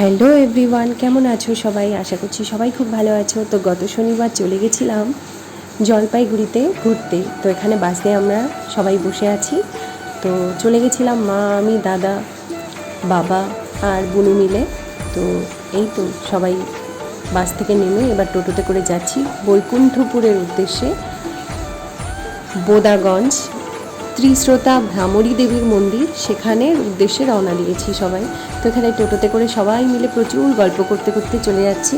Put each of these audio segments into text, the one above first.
Hello everyone, কেমন আছো সবাই? আশা করছি সবাই খুব ভালো আছো। তো গত শনিবার চলে গেছিলাম জলপাইগুড়িতে ঘুরতে। তো এখানে বাসে আমরা সবাই বসে আছি। তো চলে গেছিলাম মা, আমি, দাদা, বাবা আর বুনু মিলে। তো এই তো সবাই বাস থেকে নেমে এবার টোটোতে করে যাচ্ছি বৈকুণ্ঠপুরের উদ্দেশ্যে। বোদাগঞ্জ ত্রিশ্রোতা ভ্রামরী দেবীর মন্দির, সেখানে উদ্দেশ্যে রওনা দিয়েছি সবাই। তো এখানে টোটোতে করে সবাই মিলে প্রচুর গল্প করতে করতে চলে যাচ্ছি।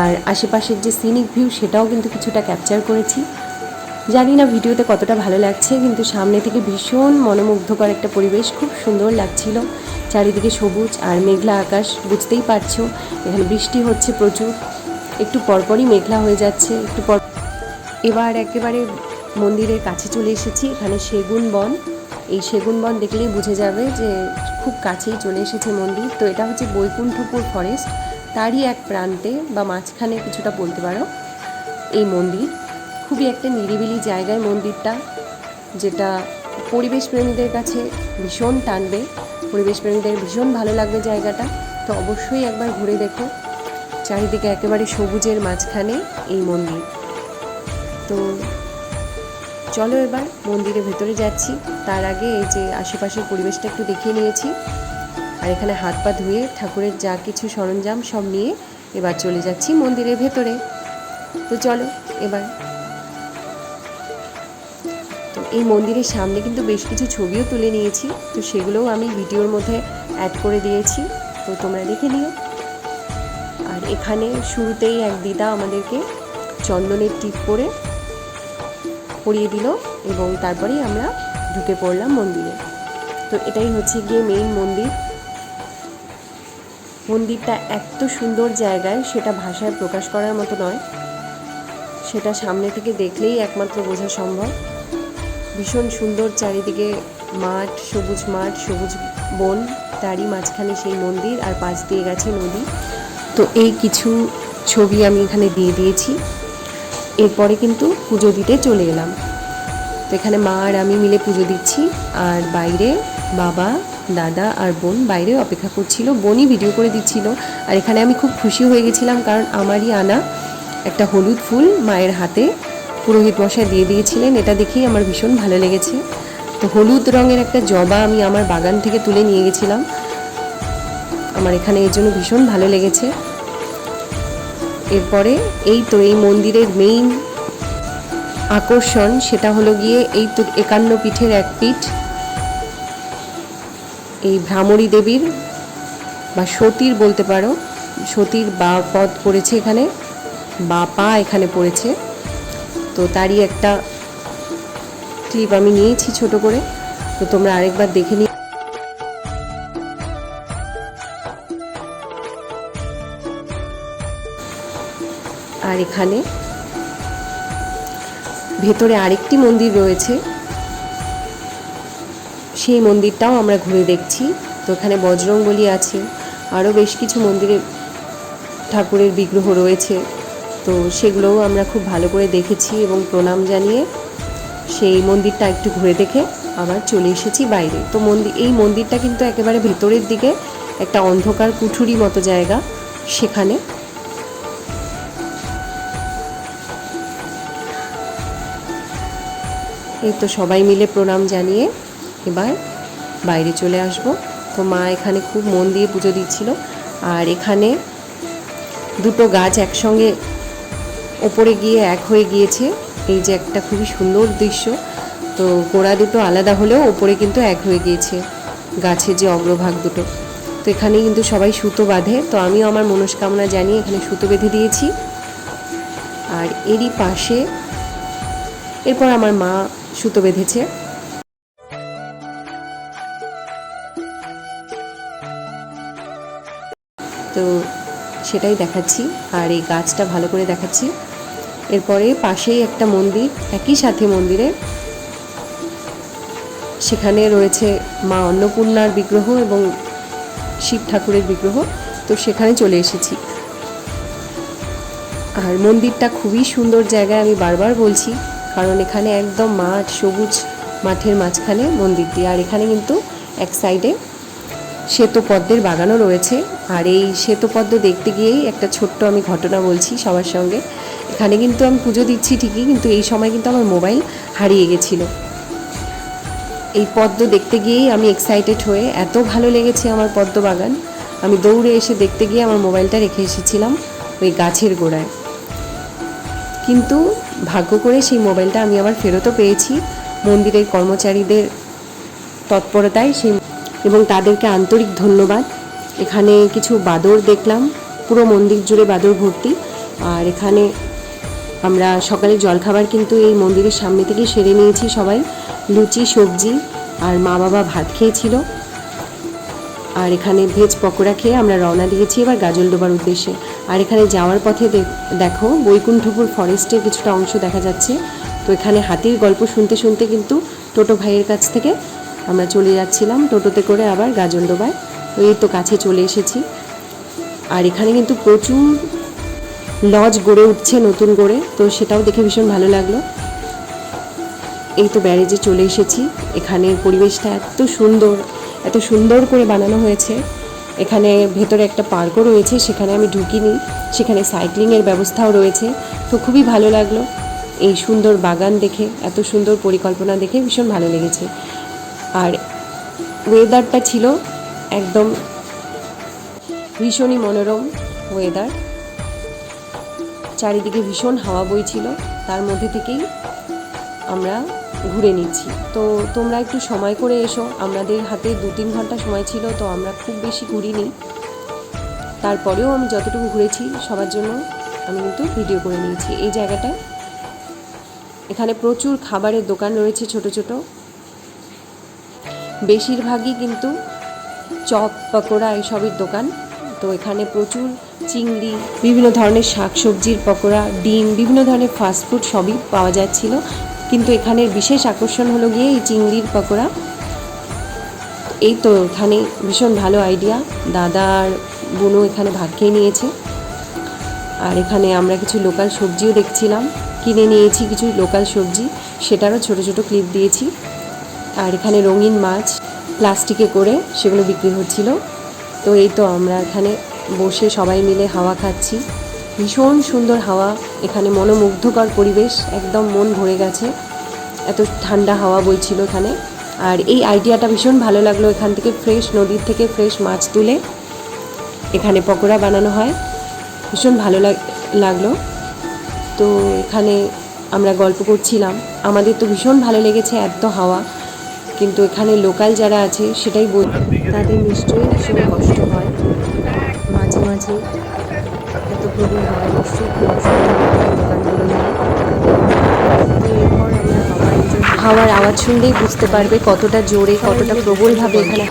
আর আশেপাশের যে সিনিক ভিউ সেটাও কিন্তু কিছুটা ক্যাপচার করেছি। জানি না ভিডিওতে কতটা ভালো লাগছে, কিন্তু সামনে থেকে ভীষণ মনোমুগ্ধকর একটা পরিবেশ, খুব সুন্দর লাগছিল। চারিদিকে সবুজ আর মেঘলা আকাশ, বুঝতেই পারছ, এখানে বৃষ্টি হচ্ছে প্রচুর। একটু পরপরই মেঘলা হয়ে যাচ্ছে, একটু পর এবার একেবারে মন্দিরের কাছে চলে এসেছি। এখানে সেগুন বন। এই সেগুন বন দেখলেই বুঝে যাবে যে খুব কাছেই চলে এসেছে মন্দির। তো এটা হচ্ছে বৈকুণ্ঠপুর ফরেস্ট তারই এক প্রান্তে বা মাঝখানে কিছুটা বলতে পারো এই মন্দির। খুবই একটা নিরিবিলি জায়গায় মন্দিরটা, যেটা পরিবেশ প্রেমীদের কাছে ভীষণ টানবে। পরিবেশ প্রেমীদের ভীষণ ভালো লাগবে জায়গাটা। তো অবশ্যই একবার ঘুরে দেখো। চারিদিকে একেবারে সবুজের মাঝখানে এই মন্দির। তো চলো এবার মন্দিরের ভেতরে যাচ্ছি। তার আগে এই যে আশেপাশের পরিবেশটা একটু দেখিয়ে নিয়েছি। আর এখানে হাত পা ধুয়ে ঠাকুরের যা কিছু সরঞ্জাম সব নিয়ে এবার চলে যাচ্ছি মন্দিরের ভেতরে। তো চলো এবার। তো এই মন্দিরের সামনে কিন্তু বেশ কিছু ছবিও তুলে নিয়েছি। তো সেগুলোও আমি ভিডিওর মধ্যে অ্যাড করে দিয়েছি। তো তোমরা দেখে নিও। আর এখানে শুরুতেই এক দিদা আমাদেরকে চন্দনের টিপ করে পরিয়ে দিল এবং তারপরেই আমরা ঢুকে পড়লাম মন্দিরে। তো এটাই হচ্ছে গিয়ে মেইন মন্দির। মন্দিরটা এত সুন্দর জায়গায় সেটা ভাষায় প্রকাশ করার মতো নয়। সেটা সামনে থেকে দেখলেই একমাত্র বোঝা সম্ভব। ভীষণ সুন্দর চারিদিকে মাঠ, সবুজ মাঠ, সবুজ বন, তারই মাঝখানে সেই মন্দির আর পাশ দিয়ে গেছে নদী। তো এই কিছু ছবি আমি এখানে দিয়ে দিয়েছি। এরপরে কিন্তু পুজো দিতে চলে এলাম। তো এখানে মা আর আমি মিলে পুজো দিচ্ছি, আর বাইরে বাবা, দাদা আর বোন বাইরে অপেক্ষা করছিল, বোনই ভিডিও করে দিচ্ছিল। আর এখানে আমি খুব খুশি হয়ে গেছিলাম, কারণ আমারই আনা একটা হলুদ ফুল মায়ের হাতে পুরোহিত মশাই দিয়ে দিয়েছিলেন। এটা দেখেই আমার ভীষণ ভালো লেগেছে। তো হলুদ রঙের একটা জবা আমি আমার বাগান থেকে তুলে নিয়ে গেছিলাম। আমার এখানে এর জন্য ভীষণ ভালো লেগেছে। এরপরে এই তো এই মন্দিরের মেইন আকর্ষণ, সেটা হলো গিয়ে এই তো একান্ন পিঠের এক পিঠ। এই ভ্রামরী দেবীর বা সতীর বলতে পারো, সতীর বা পদ পড়েছে এখানে, বা পা এখানে পড়েছে। তো তারই একটা ক্লিপ আমি নিয়েছি ছোট করে। তো তোমরা আরেকবার দেখে নিও। এখানে। ভেতরে আরেকটি মন্দির রয়েছে। সেই মন্দিরটাও আমরা ঘুরে দেখছি। তো এখানে বজরংবলী আছে। আরও বেশ কিছু মন্দিরে ঠাকুরের বিগ্রহ রয়েছে। তো সেগুলোও আমরা খুব ভালো করে দেখেছি এবং প্রণাম জানিয়ে সেই মন্দিরটা একটু ঘুরে দেখে আবার চলে এসেছি বাইরে। তো মন্দির এই মন্দিরটা কিন্তু একেবারে ভেতরের দিকে একটা অন্ধকার কুঠুরি মতো জায়গা। সেখানে এই তো সবাই মিলে প্রণাম জানিয়ে এবার বাইরে চলে আসব। তো মা এখানে খুব মন দিয়ে পুজো দিচ্ছিল। আর এখানে দুটো গাছ একসঙ্গে ওপরে গিয়ে এক হয়ে গিয়েছে। এই যে একটা খুবই সুন্দর দৃশ্য। তো গোড়া দুটো আলাদা হলেও ওপরে কিন্তু এক হয়ে গিয়েছে গাছের যে অগ্রভাগ দুটো। তো এখানে কিন্তু সবাই সুতো বাঁধে। তো আমিও আমার মনস্কামনা জানিয়ে এখানে সুতো বেঁধে দিয়েছি। আর এরই পাশে এরপর আমার মা সুতো বেঁধেছে। তো সেটাই দেখাচ্ছি, আর এই গাছটা ভালো করে দেখাচ্ছি। এরপরে পাশেই একটা মন্দির, একই সাথে মন্দিরে। সেখানে রয়েছে মা অন্নপূর্ণার বিগ্রহ এবং শিব ঠাকুরের বিগ্রহ, তো সেখানে চলে এসেছি। আর মন্দিরটা খুবই সুন্দর জায়গায় আমি বারবার বলছি কারণ এখানে একদম মাঠ, সবুজ মাঠের মাঝখানে মন্দিরটি। আর এখানে কিন্তু এক সাইডে শ্বেতপদ্মের বাগানও রয়েছে। আর এই শ্বেতপদ্ম দেখতে গিয়েই একটা ছোট্ট আমি ঘটনা বলছি সবার সঙ্গে। এখানে কিন্তু আমি পুজো দিচ্ছি ঠিকই, কিন্তু এই সময় কিন্তু আমার মোবাইল হারিয়ে গেছিল। এই পদ্ম দেখতে গিয়েই আমি এক্সাইটেড হয়ে এত ভালো লেগেছে আমার পদ্ম বাগান। আমি দৌড়ে এসে দেখতে গিয়ে আমার মোবাইলটা রেখে এসেছিলাম ওই গাছের গোড়ায়। কিন্তু ভাগ্য করে সেই মোবাইলটা আমি আবার ফেরতও পেয়েছি। মন্দিরের কর্মচারীদের তৎপরতায় সেই এবং তাদেরকে আন্তরিক ধন্যবাদ। এখানে কিছু বাদর দেখলাম, পুরো মন্দির জুড়ে বাদর ভর্তি। আর এখানে আমরা সকালে জলখাবার কিন্তু এই মন্দিরের সামনে থেকেই সেরে নিয়েছি সবাই। লুচি, সবজি আর মা বাবা ভাত খেয়েছিল। আর এখানে ভেজ পকোড়া খেয়ে আমরা রওনা দিয়েছি এবার গাজলডোবার উদ্দেশ্যে। আর এখানে যাওয়ার পথে দেখ- বৈকুণ্ঠপুর ফরেস্টের কিছুটা অংশ দেখা যাচ্ছে। তো এখানে হাতির গল্প শুনতে শুনতে কিন্তু টোটো ভাইয়ের কাছ থেকে আমরা চলে যাচ্ছিলাম। টোটোতে করে আবার গাজলডোবায় তো এই তো কাছে চলে এসেছি। আর এখানে কিন্তু প্রচুর লজ গড়ে উঠছে নতুন করে। তো সেটাও দেখে ভীষণ ভালো লাগল। এই তো ব্যারেজে চলে এসেছি। এখানের পরিবেশটা এত সুন্দর এত সুন্দর করে বানানো হয়েছে। এখানে ভেতরে একটা পার্কও রয়েছে, সেখানে আমি ঢুকিনি। সেখানে সাইক্লিংয়ের ব্যবস্থাও রয়েছে। তো খুবই ভালো লাগল এই সুন্দর বাগান দেখে, এত সুন্দর পরিকল্পনা দেখে ভীষণ ভালো লেগেছে। আর ওয়েদারটা ছিল একদম ভীষণই মনোরম ওয়েদার চারিদিকে ভীষণ হাওয়া বইছিল, তার মধ্যে থেকেই আমরা ঘুরে নিচ্ছি। তো তোমরা একটু সময় করে এসো। আমাদের হাতে দু তিন ঘণ্টা সময় ছিল, তো আমরা খুব বেশি ঘুরিনি। তারপরেও আমি যতটুকু ঘুরেছি, সবার জন্য আমি কিন্তু ভিডিও করে নিয়েছি। এই জায়গাটায় এখানে প্রচুর খাবারের দোকান রয়েছে ছোট ছোট। বেশিরভাগই কিন্তু চপ, পকোড়া এইসবের দোকান। তো এখানে প্রচুর চিংড়ি, বিভিন্ন ধরনের শাকসবজির পকোড়া, ডিম, বিভিন্ন ধরনের ফাস্টফুড সবই পাওয়া যাচ্ছিল। কিন্তু এখানের বিশেষ আকর্ষণ হলো গিয়ে এই চিংড়ির পকোড়া। এই তো এখানে ভীষণ ভালো আইডিয়া দাদার বোনও এখানে ভাগ খেয়ে নিয়েছে। আর এখানে আমরা কিছু লোকাল সবজিও দেখছিলাম। কিনে নিয়েছি কিছু লোকাল সবজি। সেটারও ছোট ছোট ক্লিপ দিয়েছি। আর এখানে রঙিন মাছ প্লাস্টিকে করে সেগুলো বিক্রি হচ্ছিল। তো এই তো আমরা এখানে বসে সবাই মিলে হাওয়া খাচ্ছি। ভীষণ সুন্দর হাওয়া, এখানে মনোমুগ্ধকর পরিবেশ, একদম মন ভরে গেছে। এত ঠান্ডা হাওয়া বইছিল এখানে। আর এই আইডিয়াটা ভীষণ ভালো লাগল এখান থেকে ফ্রেশ নদীর থেকে ফ্রেশ মাছ তুলে। এখানে পকোড়া বানানো হয়। ভীষণ ভালো লাগ- লাগল। তো এখানে আমরা গল্প করছিলাম। আমাদের তো ভীষণ ভালো লেগেছে এত হাওয়া। কিন্তু এখানে লোকাল যারা আছে সেটাই বল তাদের নিশ্চয়ই ভীষণ কষ্ট হয়। মাঝে মাঝে করি। হাওয়ার আওয়াজ শুনলেই বুঝতে পারবে কতটা জোরে, কতটা প্রবলভাবে এখানে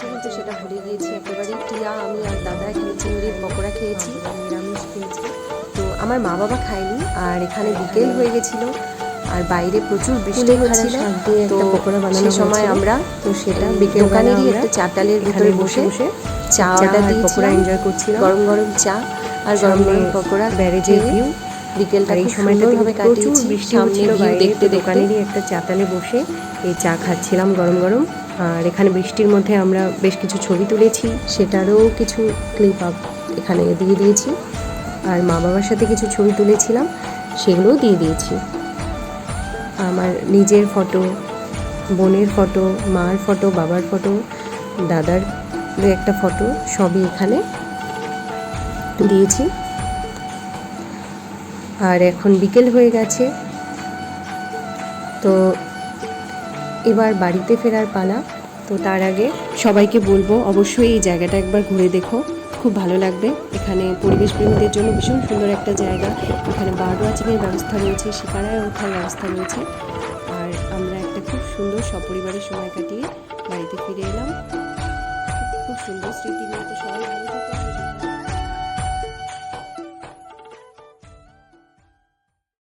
কিন্তু সেটা ভুলে গিয়েছি একেবারে টিয়া, আমি আর দাদা এখানে চিংড়ির পকোড়া খেয়েছি নিরামিষ খেয়েছি আমার মা বাবা খায়নি আর এখানে বিকেল হয়ে গেছিল আর বাইরে প্রচুর বৃষ্টি হচ্ছিল। তো সে সময় আমরা তো সেটা বিকেল দোকানেরই একটা চাটালের ভিতরে বসে বসে চা অর্ডার দিয়েছিলাম পকোড়া এনজয় করছিলাম। গরম গরম চা আর গরম গরম পকোড়া ব্যারেজের খেয়ে view। বিকেলটা এই সময়টা প্রচুর কাটিয়েছি। বৃষ্টি হচ্ছিল দেখতে দোকানেরই একটা চাতালে বসে এই চা খাচ্ছিলাম গরম গরম। আর এখানে বৃষ্টির মধ্যে আমরা বেশ কিছু ছবি তুলেছি সেটারও কিছু ক্লিপ আপ এখানে দিয়ে দিয়েছি। আর মা বাবার সাথে কিছু ছবি তুলেছিলাম, সেগুলোও দিয়ে দিয়েছি। আমার নিজের ফটো, বোনের ফটো, মার ফটো, বাবার ফটো, দাদার দু একটা ফটো সবই এখানে দিয়েছি। আর এখন বিকেল হয়ে গেছে, তো এবার বাড়িতে ফেরার পালা, তো তার আগে সবাইকে বলব, অবশ্যই এই জায়গাটা একবার ঘুরে দেখো। খুব ভালো লাগবে। এখানে পরিবেশ প্রেমীদের জন্য ভীষণ সুন্দর একটা জায়গা। এখানে বার্ড ওয়াচিংয়ের ব্যবস্থা রয়েছে, শিকারায় ওঠার ব্যবস্থা রয়েছে। আর আমরা একটা খুব সুন্দর সপরিবারের সময় কাটিয়ে বাড়িতে ফিরে এলাম। খুব সুন্দর স্মৃতি নিয়ে তো সবাই ভালো থেকো।